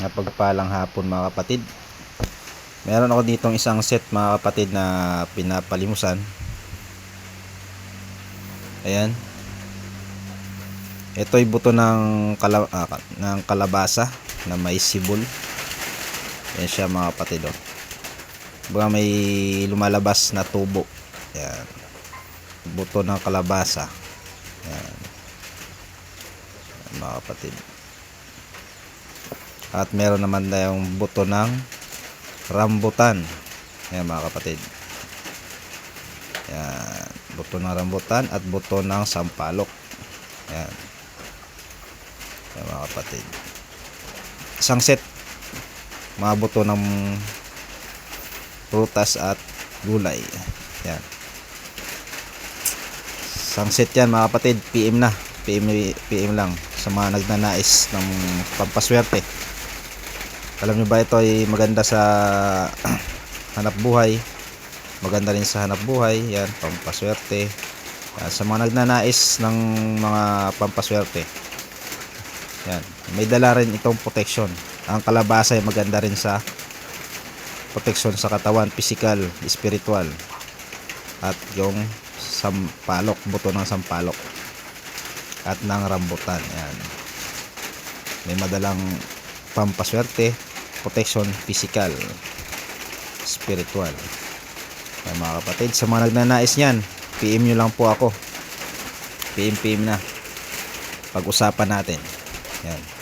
Napagpalang hapon mga kapatid. Meron ako ditong isang set mga kapatid na pinapalimusan. Ayan. Ito'y buto ng, kala, ah, ng kalabasa na may sibol. Ayan siya mga kapatid. Oh. Baga may lumalabas na tubo. Ayan. Buto ng kalabasa. Ayan, mga kapatid. At meron naman tayong buto ng rambutan. Ayan mga kapatid. Ayan. Buto ng rambutan at buto ng sampalok. Ayan. Ayan mga kapatid. Isang set. Mga buto ng prutas at gulay. Ayan. Isang set yan mga kapatid. PM na. PM, PM lang sa mga nagnanais ng pampaswerte. Alam nyo ba ito ay maganda sa hanap buhay. Maganda rin sa hanap buhay. Yan, pampaswerte. Ah, sa mga nagnanais ng mga pampaswerte. Yan. May dala rin itong protection. Ang kalabasa ay maganda rin sa protection sa katawan, physical, spiritual. At yung sampalok, buto ng sampalok. At ng rambutan. Yan. May madalang pampaswerte, protection, physical, spiritual. Yan mga kapatid, sa mga nagnanais niyan, PM nyo lang po ako. PM PM na. Pag-usapan natin. Yan.